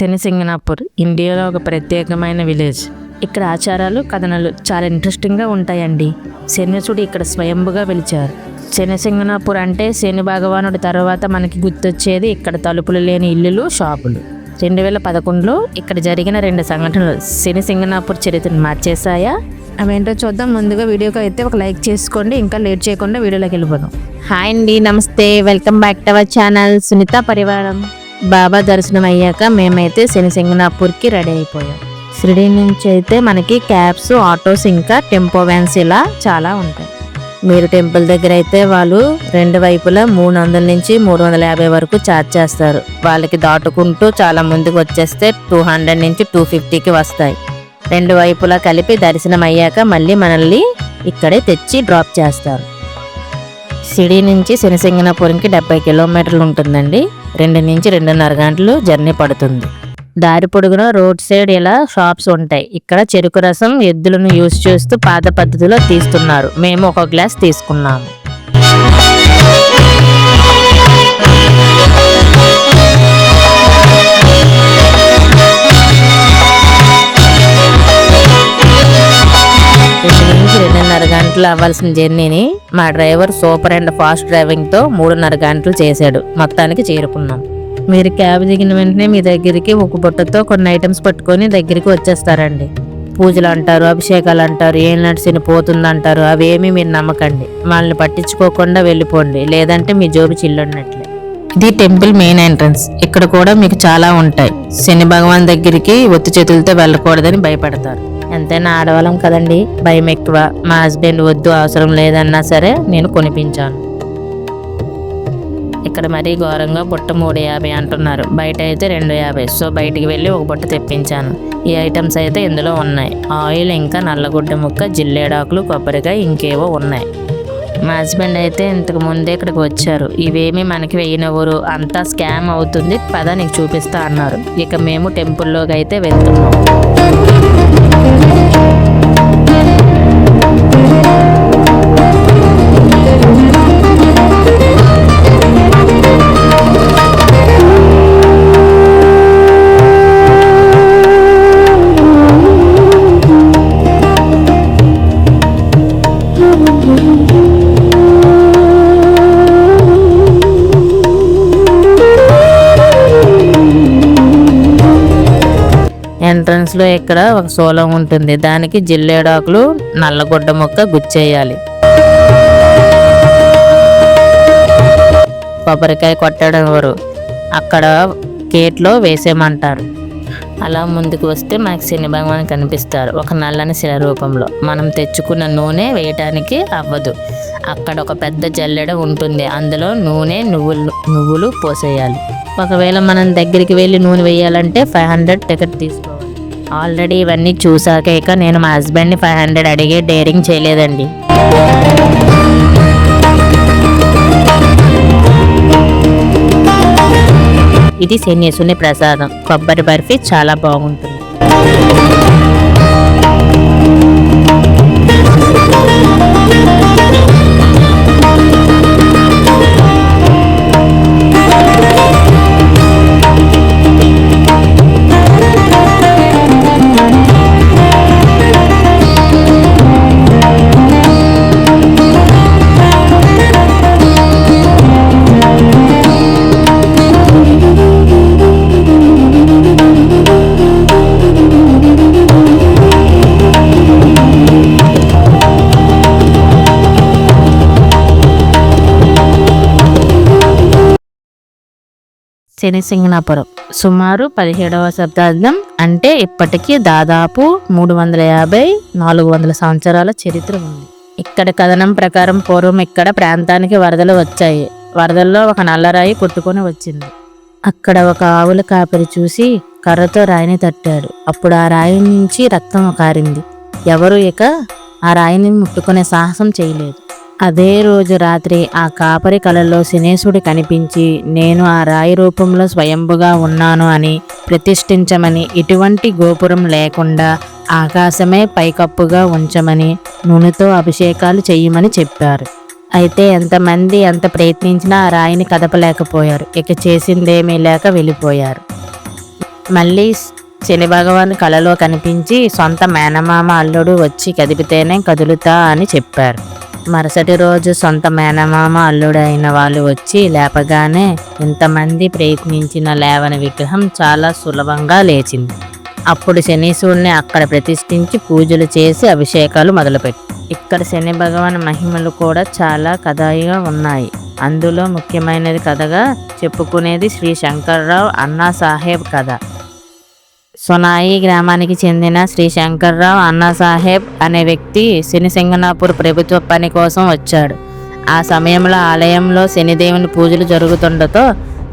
శనిసింగనాపూర్ ఇండియాలో ఒక ప్రత్యేకమైన విలేజ్. ఇక్కడ ఆచారాలు కథనాలు చాలా ఇంట్రెస్టింగ్గా ఉంటాయండి. శనిసుడు ఇక్కడ స్వయంభుగా వెలిచారు. శనిసింగనాపూర్ అంటే శని భగవానుడి తర్వాత మనకి గుర్తొచ్చేది ఇక్కడ తలుపులు లేని ఇల్లులు షాపులు. రెండు వేల పదకొండులో ఇక్కడ జరిగిన రెండు సంఘటనలు శని సింగనాపూర్ చరిత్రను మార్చేశాయా? అవేంటో చూద్దాం. ముందుగా వీడియోకి అయితే ఒక లైక్ చేసుకోండి. ఇంకా లేట్ చేయకుండా వీడియోలోకి వెళ్ళిపోదాం. హాయ్ అండి. నమస్తే. Welcome back to our channel Sunitha పరివారం. బాబా దర్శనం అయ్యాక మేమైతే శనిసింగనాపూర్కి రెడీ అయిపోయాం. షిరిడి నుంచి అయితే మనకి క్యాబ్స్ ఆటోస్ ఇంకా టెంపో వ్యాన్స్ ఇలా చాలా ఉంటాయి. మీరు టెంపుల్ దగ్గర అయితే వాళ్ళు రెండు వైపులా మూడు వందల నుంచి మూడు వందల యాభై వరకు ఛార్జ్ చేస్తారు. వాళ్ళకి దాటుకుంటూ చాలా ముందుకు వచ్చేస్తే టూ హండ్రెడ్ నుంచి టూ ఫిఫ్టీకి వస్తాయి. రెండు వైపులా కలిపి దర్శనం అయ్యాక మళ్ళీ మనల్ని ఇక్కడే తెచ్చి డ్రాప్ చేస్తారు. సిడి నుంచి శనిసింగనపురంకి డెబ్బై కిలోమీటర్లు ఉంటుందండి. రెండు నుంచి రెండున్నర గంటలు జర్నీ పడుతుంది. దారి పొడుగున రోడ్ సైడ్ ఇలా షాప్స్ ఉంటాయి. ఇక్కడ చెరుకు రసం ఎద్దులను యూజ్ చేస్తూ పాత పద్ధతిలో తీస్తున్నారు. మేము ఒక గ్లాస్ తీసుకున్నాము. గంటలు అవ్వాల్సిన జర్నీని మా డ్రైవర్ సూపర్ అండ్ ఫాస్ట్ డ్రైవింగ్తో మూడున్నర గంటలు చేశాడు. మొత్తానికి చేరుకున్నాం. మీరు క్యాబ్ దిగిన వెంటనే మీ దగ్గరికి ఒక బుట్టతో కొన్ని ఐటమ్స్ పట్టుకొని దగ్గరికి వచ్చేస్తారండి. పూజలు అంటారు అభిషేకాలు అంటారు ఏం నడిచిన పోతుంది అంటారు అవేమీ మీరు నమ్మకండి. వాళ్ళని పట్టించుకోకుండా వెళ్ళిపోండి లేదంటే మీ జోబు చిల్లున్నట్లే. ఇది టెంపుల్ మెయిన్ ఎంట్రన్స్. ఇక్కడ కూడా మీకు చాలా ఉంటాయి. శని భగవాన్ దగ్గరికి ఒత్తి చేతులతో వెళ్ళకూడదని భయపడతారు. ఎంతైనా ఆడవాళ్ళం కదండి. భయం ఎక్కువ. మా హస్బెండ్ వద్దు అవసరం లేదన్నా సరే నేను కొనిపించాను. ఇక్కడ మరీ ఘోరంగా బుట్ట మూడు యాభై అంటున్నారు. బయట అయితే రెండు యాభై. సో బయటికి వెళ్ళి ఒక బుట్ట తెప్పించాను. ఈ ఐటమ్స్ అయితే ఇందులో ఉన్నాయి. ఆయిల్ ఇంకా నల్లగుడ్డ ముక్క జిల్లేడాకులు కొబ్బరికాయ ఇంకేవో ఉన్నాయి. మా హస్బెండ్ అయితే ఇంతకు ముందే ఇక్కడికి వచ్చారు. ఇవేమి మనకి వేయనివ్వరు. అంతా స్కామ్ అవుతుంది. పద నీకు చూపిస్తా అన్నారు. ఇక మేము టెంపుల్లోకి అయితే వెళ్తున్నాం. లో ఇక్కడ ఒక సోలం ఉంటుంది. దానికి జిల్లేడాకులు నల్లగొడ్డ ముక్క గుచ్చేయాలి. కొబ్బరికాయ కొట్టడం ఎవరు? అక్కడ కేట్లో వేసేయమంటారు. అలా ముందుకు వస్తే మనకు శని భగవాన్ కనిపిస్తారు. ఒక నల్లని శిల రూపంలో. మనం తెచ్చుకున్న నూనె వేయటానికి అవ్వదు. అక్కడ ఒక పెద్ద జల్లెడ ఉంటుంది. అందులో నూనె నువ్వులు నువ్వులు పోసేయాలి. ఒకవేళ మనం దగ్గరికి వెళ్ళి నూనె వేయాలంటే ఫైవ్ హండ్రెడ్ టికెట్ తీసుకో ఆల్రెడీ ఇవన్నీ చూసాక ఇక నేను మా హస్బెండ్ని ఫైవ్ హండ్రెడ్ అడిగే డేరింగ్ చేయలేదండి. ఇది శన్యసుని ప్రసాదం. కొబ్బరి బర్ఫీ చాలా బాగుంటుంది. శనిసింగనాపురం సుమారు పదిహేడవ శతాబ్దం అంటే ఇప్పటికీ దాదాపు మూడు వందల యాభై నాలుగు వందల సంవత్సరాల చరిత్ర ఉంది. ఇక్కడ కథనం ప్రకారం పూర్వం ఇక్కడ ప్రాంతానికి వరదలు వచ్చాయి. వరదల్లో ఒక నల్లరాయి కొట్టుకొని వచ్చింది. అక్కడ ఒక ఆవుల కాపరి చూసి కర్రతో రాయిని తట్టాడు. అప్పుడు ఆ రాయి నుంచి రక్తం కారింది. ఎవరు ఇక ఆ రాయిని ముట్టుకునే సాహసం చేయలేదు. అదే రోజు రాత్రి ఆ కాపరి కలలో శనేశుడు కనిపించి నేను ఆ రాయి రూపంలో స్వయంభుగా ఉన్నాను అని ప్రతిష్ఠించమని ఎటువంటి గోపురం లేకుండా ఆకాశమే పైకప్పుగా ఉంచమని నూనెతో అభిషేకాలు చేయమని చెప్పారు. అయితే ఎంతమంది ఎంత ప్రయత్నించినా ఆ రాయిని కదపలేకపోయారు. ఇక చేసిందేమీ లేక వెళ్ళిపోయారు. మళ్ళీ శని భగవాన్ కలలో కనిపించి సొంత మేనమామ అల్లుడు వచ్చి కదిపితేనే కదులుతా అని చెప్పారు. మరుసటి రోజు సొంత మేనమామ అల్లుడైన వాళ్ళు వచ్చి లేపగానే ఇంతమంది ప్రయత్నించిన లేవని విగ్రహం చాలా సులభంగా లేచింది. అప్పుడు శనీశ్వరుని అక్కడ ప్రతిష్ఠించి పూజలు చేసి అభిషేకాలు మొదలుపెట్టి ఇక్కడ శని భగవాన్ మహిమలు కూడా చాలా కథాయిగా ఉన్నాయి. అందులో ముఖ్యమైనది కథగా చెప్పుకునేది శ్రీ శంకర్రావు అన్నా సాహెబ్ కథ. సొనాయి గ్రామానికి చెందిన శ్రీ శంకర్రావు అన్నా సాహెబ్ అనే వ్యక్తి శనిసింగనాపూర్ ప్రభుత్వ పని కోసం వచ్చాడు. ఆ సమయంలో ఆలయంలో శనిదేవుని పూజలు జరుగుతుండతో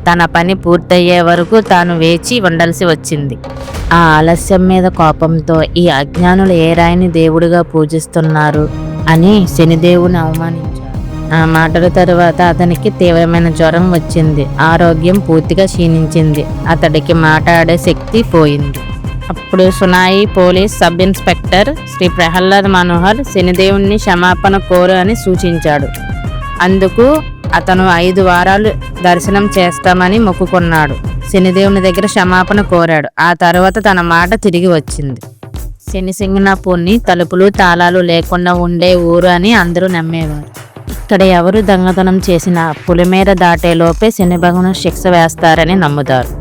తన పని పూర్తయ్యే వరకు తాను వేచి ఉండాల్సి వచ్చింది. ఆ ఆలస్యం మీద కోపంతో ఈ అజ్ఞానులు ఏ రాయిని దేవుడిగా పూజిస్తున్నారు అని శనిదేవుని అవమానించారు. ఆ మాటల తరువాత అతనికి తీవ్రమైన జ్వరం వచ్చింది. ఆరోగ్యం పూర్తిగా క్షీణించింది. అతడికి మాట్లాడే శక్తి పోయింది. అప్పుడు సునాయి police sub inspector Shri Prahlad Manohar శనిదేవుణ్ణి క్షమాపణ కోరు అని సూచించాడు. అందుకు అతను ఐదు వారాలు దర్శనం చేస్తామని మొక్కుకున్నాడు. శనిదేవుని దగ్గర క్షమాపణ కోరాడు. ఆ తర్వాత తన మాట తిరిగి వచ్చింది. శని సింగనాపూర్ని తలుపులు తాళాలు లేకుండా ఉండే ఊరు అని అందరూ నమ్మేవారు. ఇక్కడ ఎవరు దొంగతనం చేసినా పులిమేర దాటే లోపే శిక్ష వేస్తారని నమ్ముతారు.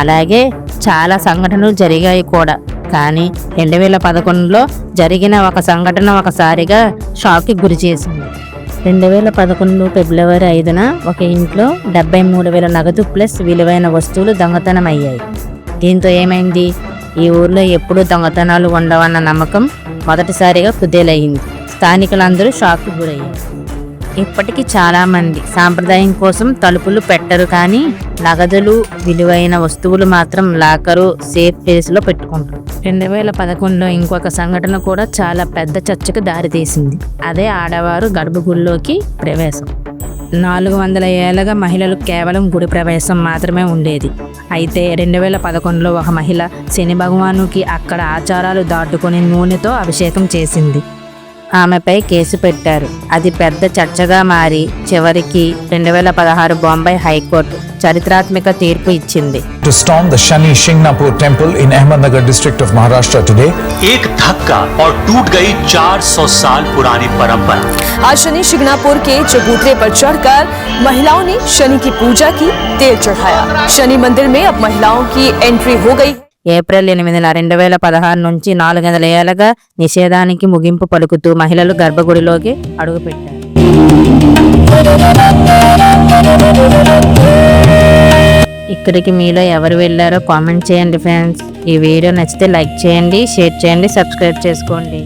అలాగే చాలా సంఘటనలు జరిగాయి కూడా. కానీ రెండు వేల పదకొండులో జరిగిన ఒక సంఘటన ఒకసారిగా షాక్కి గురి చేసింది. రెండు వేల పదకొండు ఫిబ్రవరి ఐదున ఒక ఇంట్లో డెబ్బై మూడు వేల నగదు ప్లస్ విలువైన వస్తువులు దొంగతనం అయ్యాయి దీంతో ఏమైంది? ఈ ఊర్లో ఎప్పుడూ దొంగతనాలు ఉండవన్న నమ్మకం మొదటిసారిగా కుదేలయ్యింది స్థానికులందరూ షాక్కి గురయ్యారు. ఇప్పటికీ చాలామంది సాంప్రదాయం కోసం తలుపులు పెట్టరు కానీ నగదులు విలువైన వస్తువులు మాత్రం లాకరు సేఫ్ ప్లేస్లో పెట్టుకుంటారు. రెండు వేల పదకొండులో ఇంకొక సంఘటన కూడా చాలా పెద్ద చర్చకు దారితీసింది. అదే ఆడవారు గర్భగుడిలోకి ప్రవేశం. నాలుగు వందల ఏళ్ళగా మహిళలు కేవలం గుడి ప్రవేశం మాత్రమే ఉండేది. అయితే రెండు వేల పదకొండులో ఒక మహిళ శని భగవానుకి అక్కడ ఆచారాలు దాటుకుని నూనెతో అభిషేకం చేసింది. ఆమెపై కేసు పెట్టారు అది పెద్ద చర్చగా మారి చివరికి రెండు వేల పదహారు బొంబాయి హైకోర్టు చరిత్రాత్మక తీర్పు ఇచ్చింది to storm the Shani Shingnapur temple in Ahmednagar district of Maharashtra today. एक धक्का और टूट गई 400 साल पुरानी परंपरा आज शनि शिगनापुर के चबूतरे पर चढ़कर महिलाओं ने शनि की पूजा की तेल चढ़ाया शनि मंदिर में अब महिलाओं की एंट्री हो गई ఏప్రిల్ ఎనిమిదిన రెండు వేల పదహారు నుంచి నాలుగు వందల ఏళ్ళగా నిషేధానికి ముగింపు పలుకుతూ మహిళలు గర్భగుడిలోకి అడుగుపెట్టారు. ఇక్కడికి మీలో ఎవరు వెళ్ళారో కామెంట్ చేయండి ఫ్రెండ్స్. ఈ వీడియో నచ్చితే లైక్ చేయండి షేర్ చేయండి సబ్స్క్రైబ్ చేసుకోండి.